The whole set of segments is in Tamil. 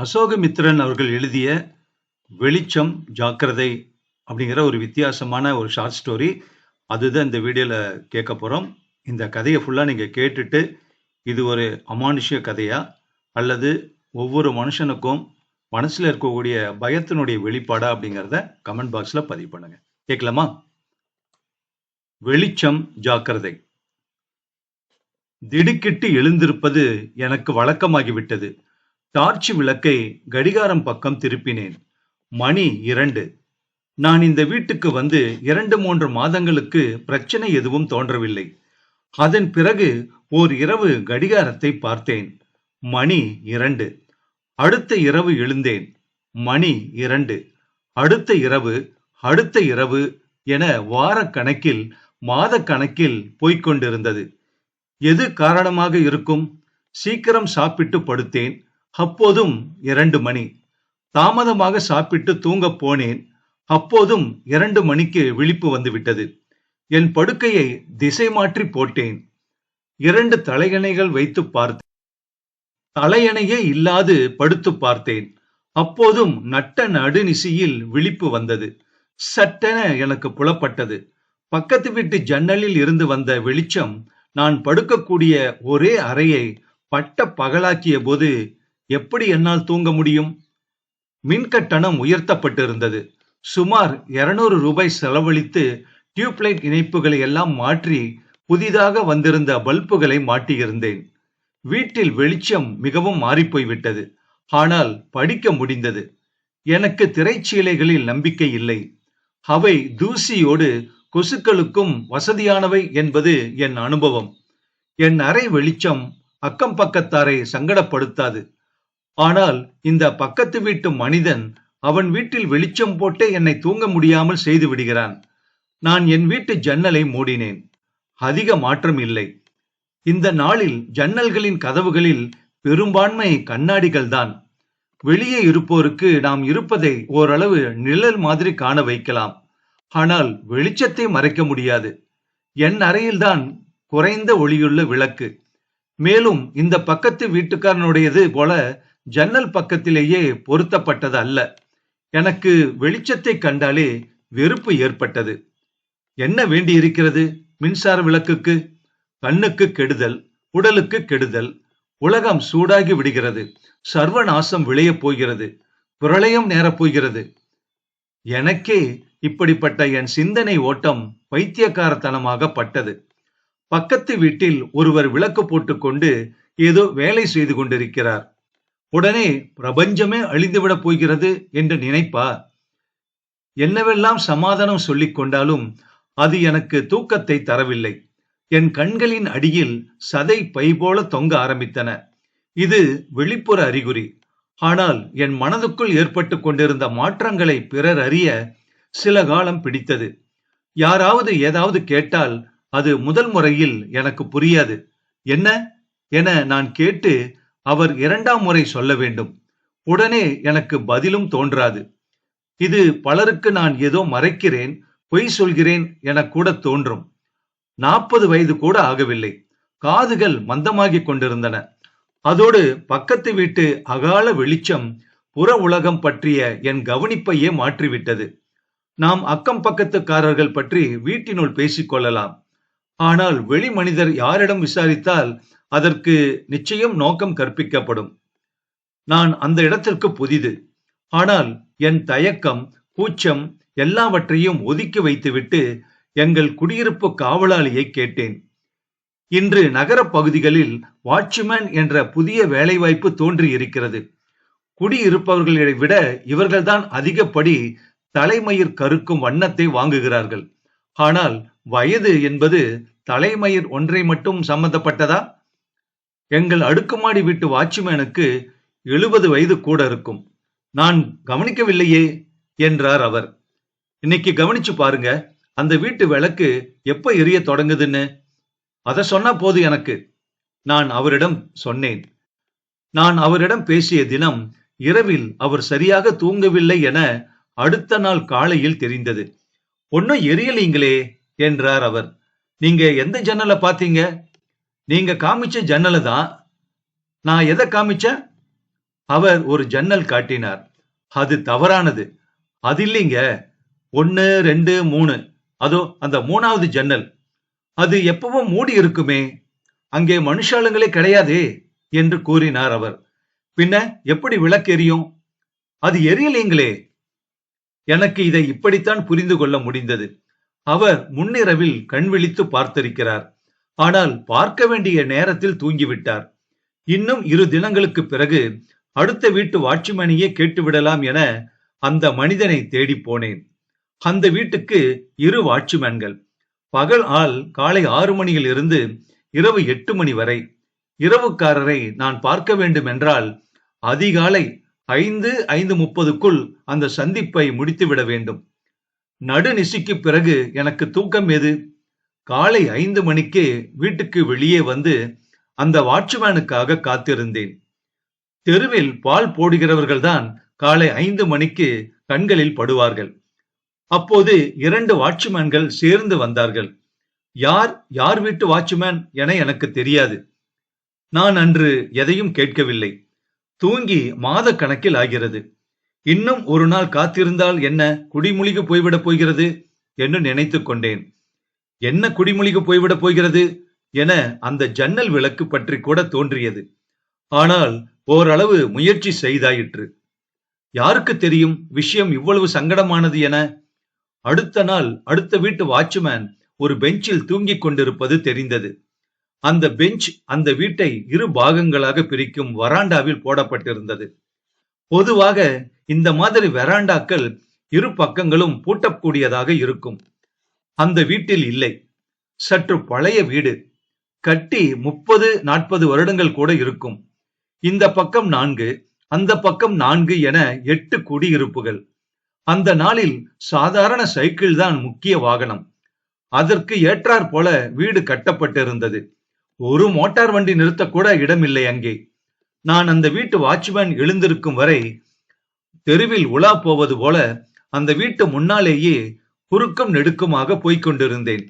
அசோகமித்ரன் அசோகமித்திரன் அவர்கள் எழுதிய வெளிச்சம் ஜாக்கிரதை அப்படிங்கிற ஒரு வித்தியாசமான ஒரு ஷார்ட் ஸ்டோரி அதுதான் இந்த வீடியோவில் கேட்க போகிறோம் இந்த கதையை ஃபுல்லாக நீங்கள் கேட்டுட்டு இது ஒரு அமானுஷ்ய கதையா? அல்லது ஒவ்வொரு மனுஷனுக்கும் மனசுல இருக்கக்கூடிய பயத்தினுடைய வெளிப்பாடா அப்படிங்கிறத கமெண்ட் பாக்ஸ்ல பதிவு பண்ணுங்க. கேட்கலாமா? வெளிச்சம் ஜாக்கிரதை. திடுக்கிட்டு எழுந்திருப்பது எனக்கு வழக்கமாகிவிட்டது. டார்ச் விளக்கை கடிகாரம் பக்கம் திருப்பினேன். மணி இரண்டு. நான் இந்த வீட்டுக்கு வந்து இரண்டு மூன்று மாதங்களுக்கு பிரச்சனை எதுவும் தோன்றவில்லை. அதன் பிறகு ஓர் இரவு கடிகாரத்தை பார்த்தேன். மணி இரண்டு. அடுத்த இரவு எழுந்தேன். மணி இரண்டு. அடுத்த இரவு அடுத்த இரவு என வார கணக்கில் மாத கணக்கில் போய்க் கொண்டிருந்தது. எது காரணமாக இருக்கும்? சீக்கிரம் சாப்பிட்டு படுத்தேன். அப்போதும் இரண்டு மணி. தாமதமாக சாப்பிட்டு தூங்கப் போனேன். அப்போதும் இரண்டு மணிக்கு விழிப்பு வந்துவிட்டது. என் படுக்கையை திசை மாற்றி போட்டேன். இரண்டு தலையணைகள் வைத்து பார்த்தேன் தலையணையே இல்லாது படுத்து பார்த்தேன். அப்போதும் நட்ட நடுநிசியில் விழிப்பு வந்தது. சட்டென எனக்கு புலப்பட்டது. பக்கத்து வீட்டு ஜன்னலில் இருந்து வந்த வெளிச்சம் நான் படுக்கக்கூடிய ஒரே அறையை பட்ட பகலாக்கிய போது எப்படி என்னால் தூங்க முடியும்? மின்கட்டணம் உயர்த்தப்பட்டிருந்தது. சுமார் இருநூறு ரூபாய் செலவழித்து டியூப்லைட் இணைப்புகளை எல்லாம் மாற்றி புதிதாக வந்திருந்த பல்புகளை மாட்டியிருந்தேன். வீட்டில் வெளிச்சம் மிகவும் மாறிப்போய்விட்டது. ஆனால் படிக்க முடிந்தது. எனக்கு திரைச்சீலைகளில் நம்பிக்கை இல்லை. அவை தூசியோடு கொசுக்களுக்கும் வசதியானவை என்பது என் அனுபவம். என் அறை வெளிச்சம் அக்கம் பக்கத்தாரை சங்கடப்படுத்தாது. ஆனால் இந்த பக்கத்து வீட்டு மனிதன் அவன் வீட்டில் வெளிச்சம் போட்டே என்னை தூங்க முடியாமல் செய்து விடுகிறான். நான் என் வீட்டு ஜன்னலை மூடினேன். அதிக மாற்றம் இல்லை. இந்த நாளில் ஜன்னல்களின் கதவுகளில் பெரும்பான்மை கண்ணாடிகள் தான் வெளியே இருப்போருக்கு நாம் இருப்பதை ஓரளவு நிழல் மாதிரி காண வைக்கலாம். ஆனால் வெளிச்சத்தை மறைக்க முடியாது. என் அறையில்தான் குறைந்த ஒளியுள்ள விளக்கு. மேலும் இந்த பக்கத்து வீட்டுக்காரனுடையது போல ஜன்னல் பக்கத்திலேயே பொருத்தப்பட்டது அல்ல எனக்கு வெளிச்சத்தை கண்டாலே வெறுப்பு ஏற்பட்டது. என்ன வேண்டி இருக்கிறது மின்சார விளக்குக்கு? கண்ணுக்கு கெடுதல் உடலுக்கு கெடுதல். உலகம் சூடாகி விடுகிறது. சர்வநாசம் விளையப் போகிறது. பிரளயம் நேரப் போகிறது. எனக்கே இப்படிப்பட்ட என் சிந்தனை ஓட்டம் பைத்தியக்காரத்தனமாக பட்டது. பக்கத்து வீட்டில் ஒருவர் விளக்கு போட்டுக்கொண்டு ஏதோ வேலை செய்து கொண்டிருக்கிறார். உடனே பிரபஞ்சமே அழிந்துவிடப் போகிறது என்று நினைப்பா என்னவெல்லாம் சமாதானம் சொல்லிக் கொண்டாலும் அது எனக்கு தூக்கத்தை தரவில்லை. என் கண்களின் அடியில் சதை பை போல தொங்க ஆரம்பித்தன. இது வெளிப்புற அறிகுறி. ஆனால் என் மனதுக்குள் ஏற்பட்டு கொண்டிருந்த மாற்றங்களை பிறர் அறிய சில காலம் பிடித்தது. யாராவது ஏதாவது கேட்டால் அது முதல் முறையில் எனக்கு புரியாது. என்ன? என நான் கேட்டு அவர் இரண்டாம் முறை சொல்ல வேண்டும். உடனே எனக்கு பதிலும் தோன்றாது. இது பலருக்கு நான் ஏதோ மறைக்கிறேன் பொய் சொல்கிறேன் என கூட தோன்றும். நாற்பது வயது கூட ஆகவில்லை. காதுகள் மந்தமாகிக் கொண்டிருந்தன. அதோடு பக்கத்து வீட்டு அகால வெளிச்சம் புற உலகம் பற்றிய என் கவனிப்பையே மாற்றிவிட்டது. நாம் அக்கம் பக்கத்துக்காரர்கள் பற்றி வீட்டினுள் பேசிக்கொள்ளலாம் ஆனால் வெளி மனிதர் யாரிடம் விசாரித்தால் அதற்கு நிச்சயம் நோக்கம் கற்பிக்கப்படும். நான் அந்த இடத்திற்கு புதிது. ஆனால் என் தயக்கம் கூச்சம் எல்லாவற்றையும் ஒதுக்கி வைத்துவிட்டு எங்கள் குடியிருப்பு காவலாளியை கேட்டேன். இன்று நகரப் பகுதிகளில் வாட்ச்மேன் என்ற புதிய வேலைவாய்ப்பு தோன்றி இருக்கிறது குடியிருப்பவர்களை விட இவர்கள்தான் அதிகப்படி தலைமயிர் கருக்கும் வண்ணத்தை வாங்குகிறார்கள். ஆனால் வயது என்பது தலைமயிர் ஒன்றை மட்டும் சம்பந்தப்பட்டதா? எங்கள் அடுக்குமாடி வீட்டு வாட்ச்மேனுக்கு எழுபது வயது கூட இருக்கும். நான் கவனிக்கவில்லையே என்றார் அவர். இன்னைக்கு கவனிச்சு பாருங்க அந்த வீட்டு விளக்கு எப்ப எரிய தொடங்குதுன்னு. அத சொன்னா போது எனக்கு நான் அவரிடம் சொன்னேன். நான் அவரிடம் பேசிய தினம் இரவில் அவர் சரியாக தூங்கவில்லை என அடுத்த நாள் காலையில் தெரிந்தது. ஒன்னும் எரியலீங்களே என்றார் அவர். நீங்க எந்த ஜன்னலை பாத்தீங்க? நீங்க காமிச்ச ஜன்னல் தான் நான் எதை காமிச்சேன் அவர் ஒரு ஜன்னல் காட்டினார். அது தவறானது. அது இல்லைங்க. ஒன்னு ரெண்டு மூணு. அதோ அந்த மூணாவது ஜன்னல். அது எப்பவும் மூடி இருக்குமே. அங்கே மனுஷாளுங்களே கிடையாதே என்று கூறினார் அவர். பின்ன எப்படி விளக்கு எரியும் அது எரியலைங்களே. எனக்கு இதை இப்படித்தான் புரிந்து கொள்ள முடிந்தது. அவர் முன்னிரவில் கண் விழித்து பார்த்திருக்கிறார். ஆனால் பார்க்க வேண்டிய நேரத்தில் தூங்கிவிட்டார். இன்னும் இரு தினங்களுக்கு பிறகு அடுத்த வீட்டு வாட்ச்மேனையே கேட்டுவிடலாம் என அந்த மனிதனை தேடி போனேன். அந்த வீட்டுக்கு இரு வாட்ச்மேன்கள். பகல் ஆள் காலை ஆறு மணியில் இருந்து இரவு எட்டு மணி வரை. இரவுக்காரரை நான் பார்க்க வேண்டும் என்றால் அதிகாலை ஐந்து ஐந்து முப்பதுக்குள் அந்த சந்திப்பை முடித்துவிட வேண்டும். நடுநிசிக்கு பிறகு எனக்கு தூக்கம் எது? காலை ஐந்து மணிக்கே வீட்டுக்கு வெளியே வந்து அந்த வாட்ச்மேனுக்காக காத்திருந்தேன். தெருவில் பால் போடுகிறவர்கள்தான் காலை ஐந்து மணிக்கு கண்களில் படுவார்கள். அப்போது இரண்டு வாட்ச்மேன்கள் சேர்ந்து வந்தார்கள். யார் யார் வீட்டு வாட்ச்மேன் என எனக்கு தெரியாது. நான் அன்று எதையும் கேட்கவில்லை. தூங்கி மாத கணக்கில் ஆகிறது. இன்னும் ஒரு நாள் காத்திருந்தால் என்ன குடிமுழிகு போய்விடப் போகிறது என்று நினைத்துக் கொண்டேன். என்ன குடிமொழிக்கு போய்விடப் போகிறது என அந்த ஜன்னல் விளக்கு பற்றி கூட தோன்றியது. ஆனால் ஓரளவு முயற்சி செய்தாயிற்று. யாருக்கு தெரியும் விஷயம் இவ்வளவு சங்கடமானது என? அடுத்த நாள் அடுத்த வீட்டு வாட்ச்மேன் ஒரு பெஞ்சில் தூங்கிக் கொண்டிருப்பது தெரிந்தது. அந்த பெஞ்ச் அந்த வீட்டை இரு பாகங்களாக பிரிக்கும் வராண்டாவில் போடப்பட்டிருந்தது. பொதுவாக இந்த மாதிரி வெராண்டாக்கள் இரு பக்கங்களும் பூட்டக்கூடியதாக இருக்கும். அந்த வீட்டில் இல்லை. சற்று பழைய வீடு. கட்டி முப்பது நாற்பது வருடங்கள் கூட இருக்கும். இந்த பக்கம் நான்கு அந்த பக்கம் நான்கு என எட்டு குடியிருப்புகள். அந்த நாளில் சாதாரண சைக்கிள் தான் முக்கிய வாகனம். அதற்கு ஏற்றாற் போல வீடு கட்டப்பட்டிருந்தது. ஒரு மோட்டார் வண்டி நிறுத்தக்கூட இடமில்லை அங்கே. நான் அந்த வீட்டு வாட்ச்மேன் எழுந்திருக்கும் வரை தெருவில் உலா போவது போல அந்த வீட்டு முன்னாலேயே குறுக்கும் நெடுக்குமாக போய்க் கொண்டிருந்தேன்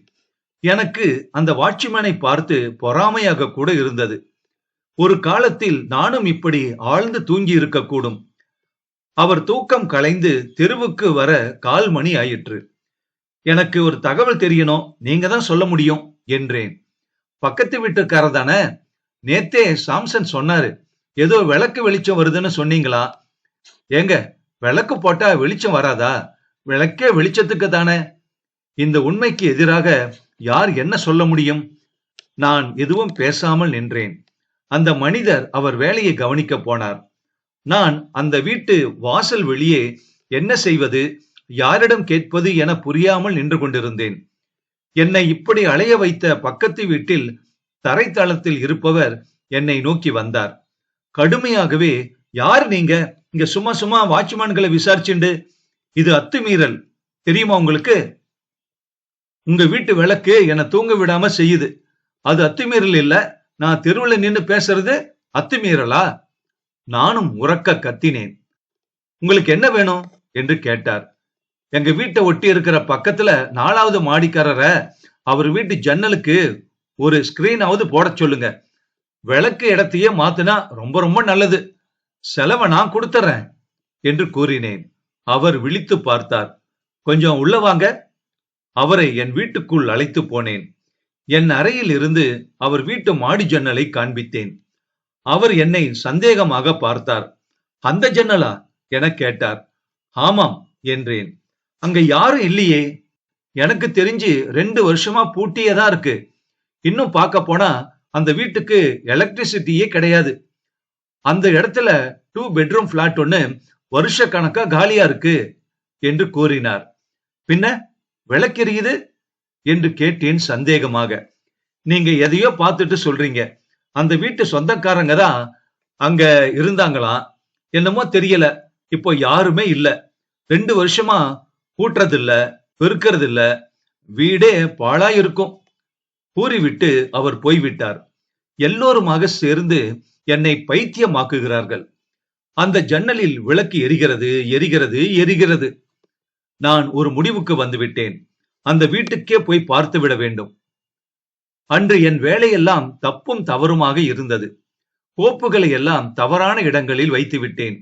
எனக்கு அந்த வாட்ச்மேனை பார்த்து பொறாமையாக கூட இருந்தது. ஒரு காலத்தில் நானும் இப்படி ஆழ்ந்து தூங்கி இருக்கக்கூடும் அவர் தூக்கம் கலைந்து தெருவுக்கு வர கால் மணி ஆயிற்று. எனக்கு ஒரு தகவல் தெரியணும் நீங்க தான் சொல்ல முடியும் என்றேன். பக்கத்து வீட்டுக்காரர் தானே? நேத்தே சாம்சன் சொன்னாரு ஏதோ விளக்கு வெளிச்சம் வருதுன்னு சொன்னீங்களா? ஏங்க விளக்கு போட்டா வெளிச்சம் வராதா? விளக்கே வெளிச்சத்துக்கு தானே? இந்த உண்மைக்கு எதிராக யார் என்ன சொல்ல முடியும்? நான் எதுவும் பேசாமல் நின்றேன். அந்த மனிதர் அவர் வேலையை கவனிக்க போனார். நான் அந்த வீட்டு வாசல் வெளியே என்ன செய்வது யாரிடம் கேட்பது என புரியாமல் நின்று கொண்டிருந்தேன். என்னை இப்படி அலைய வைத்த பக்கத்து வீட்டில் தரைத்தளத்தில் இருப்பவர் என்னை நோக்கி வந்தார். கடுமையாகவே யார் நீங்க? இங்க சும்மா சும்மா வாட்ச்மேன்களை விசாரிச்சுண்டு இது அத்துமீறல். தெரியுமா உங்களுக்கு? உங்க வீட்டு விளக்கு என்னை தூங்க விடாம செய்யுது. அது அத்துமீறல் இல்ல. நான் தெருவுல நின்னு பேசுறது அத்துமீறலா? நானும் உறக்க கத்தினேன். உங்களுக்கு என்ன வேணும்? என்று கேட்டார். எங்க வீட்டை ஒட்டி இருக்கிற பக்கத்துல நாலாவது மாடிக்காரர அவர் வீட்டு ஜன்னலுக்கு ஒரு ஸ்கிரீனாவது போட சொல்லுங்க. விளக்கு இடத்தையே மாத்துனா ரொம்ப ரொம்ப நல்லது. செலவை நான் கொடுத்துறேன் என்று கூறினேன். அவர் விழித்து பார்த்தார். கொஞ்சம் உள்ள வாங்க. அவரை என் வீட்டுக்குள் அழைத்து போனேன். என் அறையில் இருந்து அவர் வீட்டு மாடி ஜன்னலை காண்பித்தேன். அவர் என்னை சந்தேகமாக பார்த்தார். அந்த ஜன்னலா? என கேட்டார். ஆமாம் என்றேன். அங்க யாரும் இல்லையே. எனக்கு தெரிஞ்சு ரெண்டு வருஷமா பூட்டியதா இருக்கு. இன்னும் பார்க்க போனா அந்த வீட்டுக்கு எலக்ட்ரிசிட்டியே கிடையாது. அந்த இடத்துல டூ பெட்ரூம் பிளாட் ஒன்னு வருஷ கணக்கா காலியா இருக்கு என்று கூறினார். பின்ன விளக்கெரியுது என்று கேட்டேன் சந்தேகமாக. நீங்க எதையோ பார்த்துட்டு சொல்றீங்க. அந்த வீட்டு சொந்தக்காரங்க தான் அங்க இருந்தாங்களாம் என்னமோ தெரியல. இப்போ யாருமே இல்ல. ரெண்டு வருஷமா கூட்டுறது இல்ல பெருக்கிறது இல்ல வீடே பாழா இருக்கும் கூறிவிட்டு அவர் போய்விட்டார். எல்லோருமாக சேர்ந்து என்னை பைத்தியமாக்குகிறார்கள். அந்த ஜன்னலில் விளக்கு எரிகிறது எரிகிறது எரிகிறது. நான் ஒரு முடிவுக்கு வந்துவிட்டேன். அந்த வீட்டுக்கே போய் பார்த்து விட வேண்டும். அன்று என் வேலையெல்லாம் தப்பும் தவறுமாக இருந்தது. கோப்புகளை எல்லாம் தவறான இடங்களில் வைத்து விட்டேன்.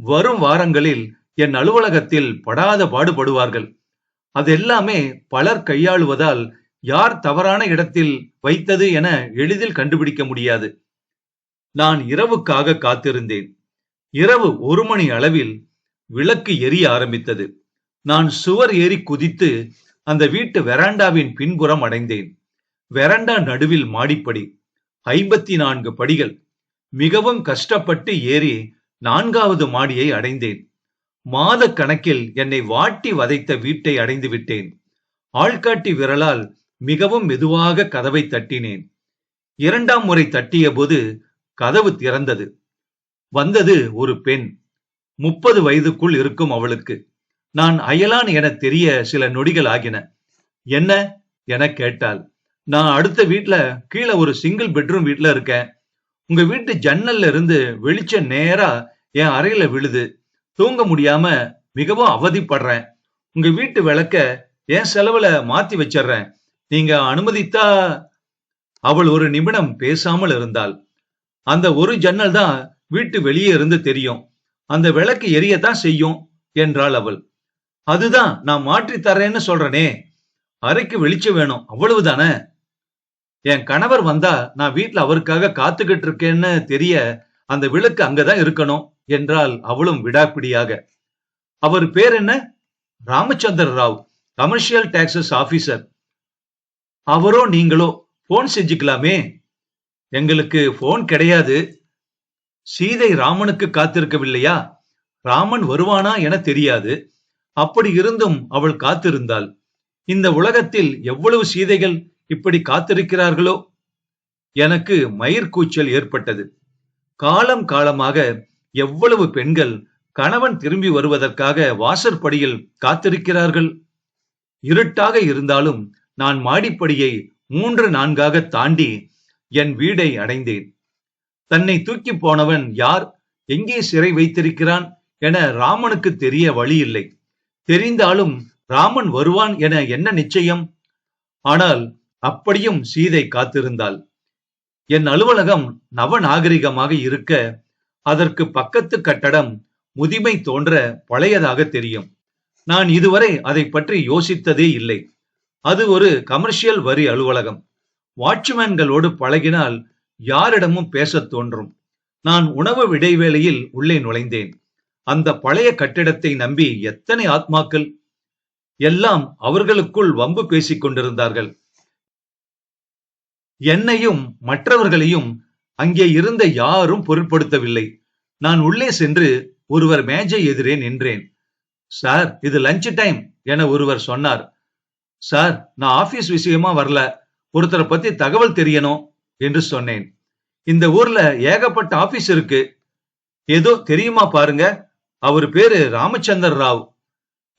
வரும் வாரங்களில் என் அலுவலகத்தில் படாத பாடுபடுவார்கள். அதெல்லாமே பலர் கையாளுவதால் யார் தவறான இடத்தில் வைத்தது என எளிதில் கண்டுபிடிக்க முடியாது. நான் இரவுக்காக காத்திருந்தேன். இரவு ஒரு மணி அளவில் விளக்கு எரிய ஆரம்பித்தது. நான் சுவர் ஏறி குதித்து அந்த வீட்டு வெராண்டாவின் பின்புறம் அடைந்தேன். வெராண்டா நடுவில் மாடிப்படி ஐம்பத்தி நான்கு படிகள். மிகவும் கஷ்டப்பட்டு ஏறி நான்காவது மாடியை அடைந்தேன். மாத கணக்கில் என்னை வாட்டி வதைத்த வீட்டை அடைந்து விட்டேன். ஆள்காட்டி விரலால் மிகவும் மெதுவாக கதவை தட்டினேன். இரண்டாம் முறை தட்டிய போது கதவு திறந்தது. வந்தது ஒரு பெண். முப்பது வயதுக்குள் இருக்கும் அவளுக்கு. நான் அயலான் என தெரிய சில நொடிகள் ஆகின. என்ன? என கேட்டாள். நான் அடுத்த வீட்டுல கீழே ஒரு சிங்கிள் பெட்ரூம் வீட்டுல இருக்கேன். உங்க வீட்டு ஜன்னல்ல இருந்து வெளிச்சம் நேரா என் அறையில விழுது. தூங்க முடியாம மிகவும் அவதிப்படுறேன். உங்க வீட்டு விளக்க என் செலவுல மாத்தி வச்சிடுறேன். நீங்க அனுமதித்தா அவள் ஒரு நிமிடம் பேசாமல் இருந்தாள். அந்த ஒரு ஜன்னல் தான் வீட்டு வெளியே இருந்து தெரியும். அந்த விளக்கு எரியத்தான் செய்யும் என்றாள் அவள். அதுதான் நான் மாற்றி தரேன்னு சொல்றனே. அறைக்கு வெளிச்சம் வேணும் அவ்வளவுதானே? என் கணவர் வந்தா நான் வீட்டுல அவருக்காக காத்துக்கிட்டு இருக்கேன்னு தெரிய அந்த விளக்கு அங்கதான் இருக்கணும் என்றால் அவளும் விடாப்பிடியாக. அவர் பேர் என்ன? Ramachandra Rao commercial taxes officer அவரோ நீங்களோ போன் செஞ்சுக்கலாமே. எங்களுக்கு போன் கிடையாது. சீதை ராமனுக்கு காத்திருக்கவில்லையா? ராமன் வருவானா என தெரியாது. அப்படி இருந்தும் அவள் காத்திருந்தாள். இந்த உலகத்தில் எவ்வளவு சீதைகள் இப்படி காத்திருக்கிறார்களோ? எனக்கு மயிர்கூச்சல் ஏற்பட்டது. காலம் காலமாக எவ்வளவு பெண்கள் கணவன் திரும்பி வருவதற்காக வாசற்படியில் காத்திருக்கிறார்கள்? இருட்டாக இருந்தாலும் நான் மாடிப்படியை மூன்று நான்காக தாண்டி என் வீடை அடைந்தேன். தன்னை தூக்கி போனவன் யார்? எங்கே சிறை வைத்திருக்கிறான்? என ராமனுக்கு தெரிய வழி இல்லை தெரிந்தாலும் ராமன் வருவான் என என்ன நிச்சயம்? ஆனால் அப்படியும் சீதை காத்திருந்தாள். என் அலுவலகம் நவநாகரிகமாக இருக்க அதற்கு பக்கத்து கட்டடம் முதுமை தோன்ற பழையதாக தெரியும். நான் இதுவரை அதை பற்றி யோசித்ததே இல்லை. அது ஒரு கமர்ஷியல் வரி அலுவலகம். வாட்ச்மேன்களோடு பழகினால் யாரிடமும் பேசத் தோன்றும். நான் உணவு இடைவேளையில் உள்ளே நுழைந்தேன். அந்த பழைய கட்டிடத்தை நம்பி எத்தனை ஆத்மாக்கள்? எல்லாம் அவர்களுக்குள் வம்பு பேசிக் கொண்டிருந்தார்கள். என்னையும் மற்றவர்களையும் அங்கே இருந்த யாரும் பொருட்படுத்தவில்லை. நான் உள்ளே சென்று ஒருவர் மேஜை எதிரே நின்றேன். சார் இது லஞ்ச் டைம் என ஒருவர் சொன்னார். சார் நான் ஆபீஸ் விஷயமா வரல. ஒருத்தரை பத்தி தகவல் தெரியணும். என்று சொன்னேன். இந்த ஊர்ல ஏகப்பட்ட ஆபீஸ் இருக்கு. ஏதோ தெரியுமா பாருங்க. அவர் பேரு ராமச்சந்தர் ராவ்.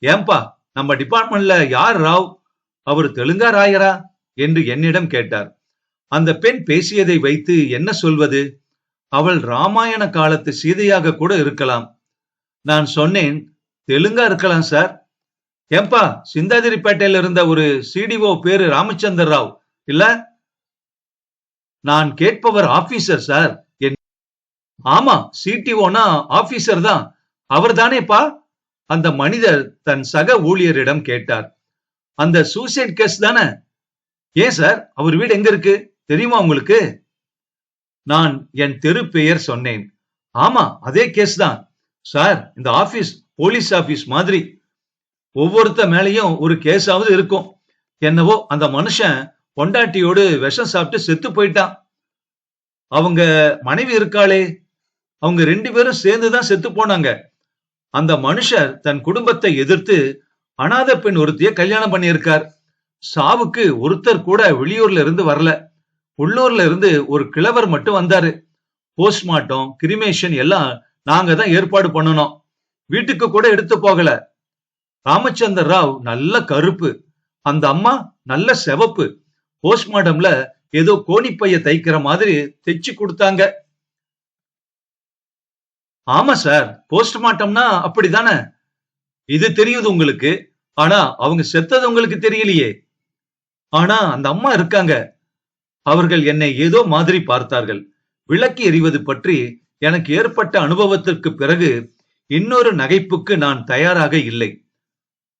ஏன்பா நம்ம டிபார்ட்மெண்ட்ல யார் ராவ்? அவர் தெலுங்கா ராயரா? என்று என்னிடம் கேட்டார். அந்த பெண் பேசியதை வைத்து என்ன சொல்வது? அவள் ராமாயண காலத்து சீதையாக கூட இருக்கலாம். நான் சொன்னேன் தெலுங்கா இருக்கலாம் சார். ஏன்பா சிந்தாதிரிப்பேட்டையில இருந்த ஒரு சிடிஓ பேரு ராமச்சந்தர் ராவ் இல்ல? நான் கேட்பவர் ஆபீசர் சார். என் ஆமா சிடிஓனா ஆபீசர் தான். அவர் தானேப்பா அந்த மனிதர் தன் சக ஊழியரிடம் கேட்டார். அந்த சூசைட் கேஸ் தானே? ஏன் சார்? அவர் வீடு எங்க இருக்கு? தெரியுமா உங்களுக்கு? நான் என் தெரு பெயர் சொன்னேன். ஆமா அதே கேஸ் தான். சார் இந்த ஆபீஸ் போலீஸ் ஆபீஸ் மாதிரி. ஒவ்வொருத்த மேலேயும் ஒரு கேஸாவது இருக்கும். என்னவோ அந்த மனுஷன் பொண்டாட்டியோடு விஷம் சாப்பிட்டு செத்து போயிட்டான். அவங்க மனைவி இருக்காளே அவங்க ரெண்டு பேரும் சேர்ந்துதான் செத்து போனாங்க. அந்த மனுஷர் தன் குடும்பத்தை எதிர்த்து அனாதை பெண் ஒருத்திய கல்யாணம் பண்ணியிருக்கார். சாவுக்கு ஒருத்தர் கூட வெளியூர்ல இருந்து வரல. உள்ளூர்ல இருந்து ஒரு கிழவர் மட்டும் வந்தாரு. போஸ்ட்மார்ட்டம் கிரிமேஷன் எல்லாம் நாங்க தான் ஏற்பாடு பண்ணணும். வீட்டுக்கு கூட எடுத்து போகல. ராமச்சந்தர் ராவ் நல்ல கருப்பு அந்த அம்மா நல்ல செவப்பு. போஸ்ட்மார்டம்ல ஏதோ கோணிப்பைய தைக்கிற மாதிரி தைச்சு கொடுத்தாங்க. ஆமா சார் போஸ்ட்மார்ட்டம்னா அப்படிதானே? இது தெரியுது உங்களுக்கு. ஆனா அவங்க செத்தது உங்களுக்கு தெரியலையே. ஆனா அந்த அம்மா இருக்காங்க. அவர்கள் என்னை ஏதோ மாதிரி பார்த்தார்கள். விளக்கு எறிவது பற்றி எனக்கு ஏற்பட்ட அனுபவத்திற்கு பிறகு இன்னொரு நகைப்புக்கு நான் தயாராக இல்லை.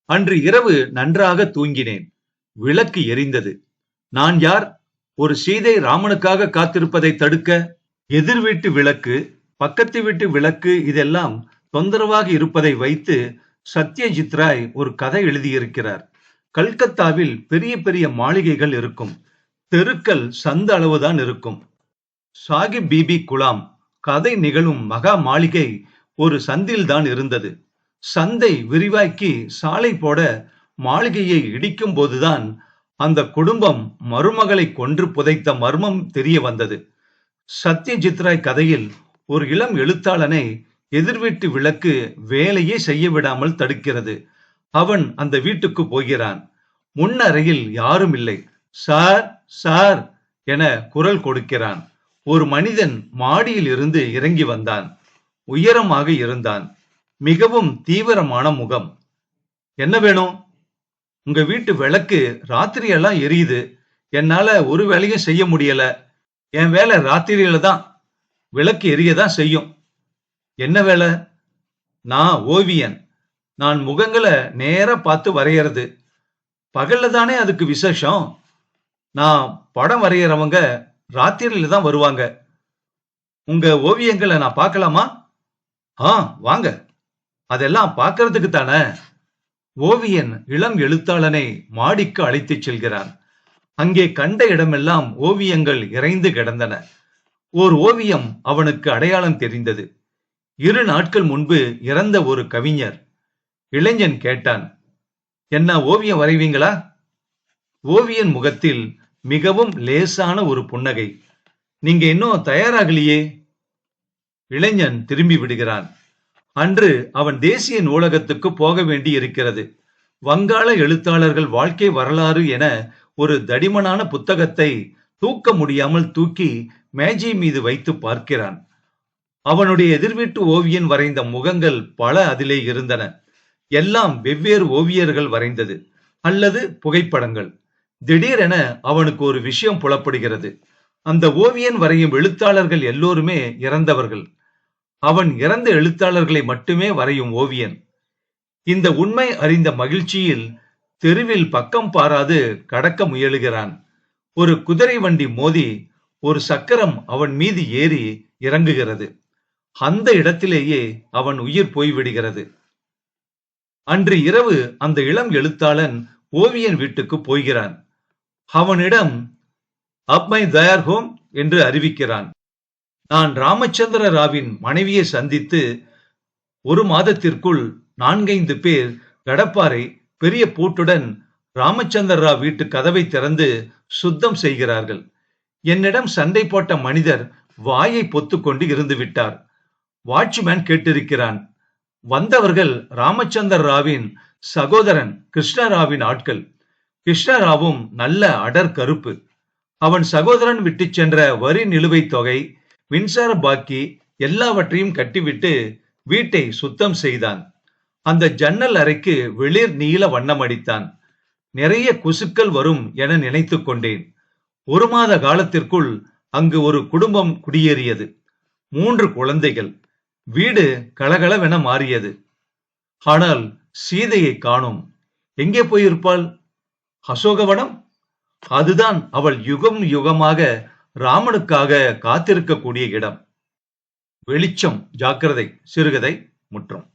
அன்று இரவு நன்றாக தூங்கினேன். விளக்கு எரிந்தது. நான் யார்? ஒரு சீதை ராமனுக்காக காத்திருப்பதை தடுக்க எதிர் வீட்டு விளக்கு பக்கத்து வீட்டு விளக்கு இதெல்லாம் தொந்தரவாக இருப்பதை வைத்து சத்யஜித் ராய் ஒரு கதை எழுதியிருக்கிறார். கல்கத்தாவில் பெரிய பெரிய மாளிகைகள் இருக்கும். தெருக்கள் சந்த அளவுதான் இருக்கும். சாகிப் பிபி குலாம் கதை நிகழும் மகா மாளிகை ஒரு சந்தில்தான் இருந்தது. சந்தை விரிவாக்கி சாலை போட மாளிகையை இடிக்கும் போதுதான் அந்த குடும்பம் மருமகளை கொன்று புதைத்த மர்மம் தெரிய வந்தது. சத்யஜித் ராய் கதையில் ஒரு இளம் எழுத்தாளனை எதிர்வீட்டு விளக்கு வேலையே செய்ய விடாமல் தடுக்கிறது. அவன் அந்த வீட்டுக்கு போகிறான். முன்னறையில் யாரும் இல்லை. சார் சார் என குரல் கொடுக்கிறான். ஒரு மனிதன் மாடியில் இருந்து இறங்கி வந்தான். உயரமாக இருந்தான். மிகவும் தீவிரமான முகம். என்ன வேணும்? உங்க வீட்டு விளக்கு ராத்திரியெல்லாம் எரியுது. என்னால ஒரு வேலையும் செய்ய முடியல. என் வேலை ராத்திரியில தான். விளக்கு எரியதான் செய்யும். என்ன வேலை? நான் ஓவியன். நான் முகங்களை நேரா பார்த்து வரையறது. பகல்ல தானே அதுக்கு விசேஷம்? நான் படம் வரைகிறவங்க ராத்திரியில தான் வருவாங்க. உங்க ஓவியங்களை நான் பார்க்கலாமா? ஆ வாங்க. அதெல்லாம் பார்க்கறதுக்கு தானே. ஓவியன் இளம் எழுத்தாளனை மாடிக்கு அழைத்துச் செல்கிறான். அங்கே கண்ட இடமெல்லாம் ஓவியங்கள் இறைந்து கிடந்தன. ஓர் ஓவியம் அவனுக்கு அடையாளம் தெரிந்தது. இரு நாட்கள் முன்பு இறந்த ஒரு கவிஞர். இளைஞன் கேட்டான் என்ன ஓவியம் வரைவீங்களா? ஓவியன் முகத்தில் மிகவும் லேசான ஒரு புன்னகை. நீங்க இன்னும் தயாராகலையே? இளைஞன் திரும்பி விடுகிறான். அன்று அவன் தேசிய நூலகத்துக்கு போக வேண்டி இருக்கிறது வங்காள எழுத்தாளர்கள் வாழ்க்கை வரலாறு என ஒரு தடிமனான புத்தகத்தை தூக்க முடியாமல் தூக்கி மேஜை மீது வைத்து பார்க்கிறான். அவனுடைய எதிர்வீட்டு ஓவியன் வரைந்த முகங்கள் பல அதிலே இருந்தன. எல்லாம் வெவ்வேறு ஓவியர்கள் வரைந்தது அல்லது புகைப்படங்கள். திடீரென அவனுக்கு ஒரு விஷயம் புலப்படுகிறது. அந்த ஓவியன் வரையும் எழுத்தாளர்கள் எல்லோருமே இறந்தவர்கள். அவன் இறந்த எழுத்தாளர்களை மட்டுமே வரையும் ஓவியன். இந்த உண்மை அறிந்த மகிழ்ச்சியில் தெருவில் பக்கம் பாராது கடக்க முயலுகிறான். ஒரு குதிரை வண்டி மோதி ஒரு சக்கரம் அவன் மீது ஏறி இறங்குகிறது. அந்த இடத்திலேயே அவன் உயிர் போய்விடுகிறது. அன்று இரவு அந்த இளம் எழுத்தாளன் ஓவியன் வீட்டுக்கு போகிறான். அவனிடம் அப் மை தயார் ஹோம் என்று அறிவிக்கிறான். நான் ராமச்சந்திர ராவின் மனைவியை சந்தித்து ஒரு மாதத்திற்குள் நான்கைந்து பேர் கடப்பாறை பெரிய பூட்டுடன் ராமச்சந்திர ராவ் வீட்டு கதவை திறந்து சுத்தம் செய்கிறார்கள். என்னிடம் சண்டை போட்ட மனிதர் வாயை பொத்துக்கொண்டு இருந்து விட்டார். வாட்ச்மேன் கேட்டிருக்கிறான். வந்தவர்கள் ராமச்சந்திர ராவின் சகோதரன் கிருஷ்ணராவின் ஆட்கள். கிருஷ்ணராவும் நல்ல அடர் கருப்பு. அவன் சகோதரன் விட்டு சென்ற வரி நிலுவைத் தொகை மின்சார பாக்கி எல்லாவற்றையும் கட்டிவிட்டு வீட்டை சுத்தம் செய்தான். அந்த ஜன்னல் அறைக்கு வெளிர் நீல வண்ணம் அடித்தான். நிறைய கொசுக்கள் வரும் என நினைத்துக் கொண்டேன். ஒரு மாத காலத்திற்குள் அங்கு ஒரு குடும்பம் குடியேறியது. மூன்று குழந்தைகள். வீடு கலகலவென மாறியது. ஆனால் சீதையை காணோம். எங்கே போயிருப்பாள்? அசோகவனம். அதுதான் அவள் யுகம் யுகமாக ராமனுக்காக காத்திருக்கக்கூடிய இடம். வெளிச்சம் ஜாக்கிரதை சிறுகதை முற்றம்.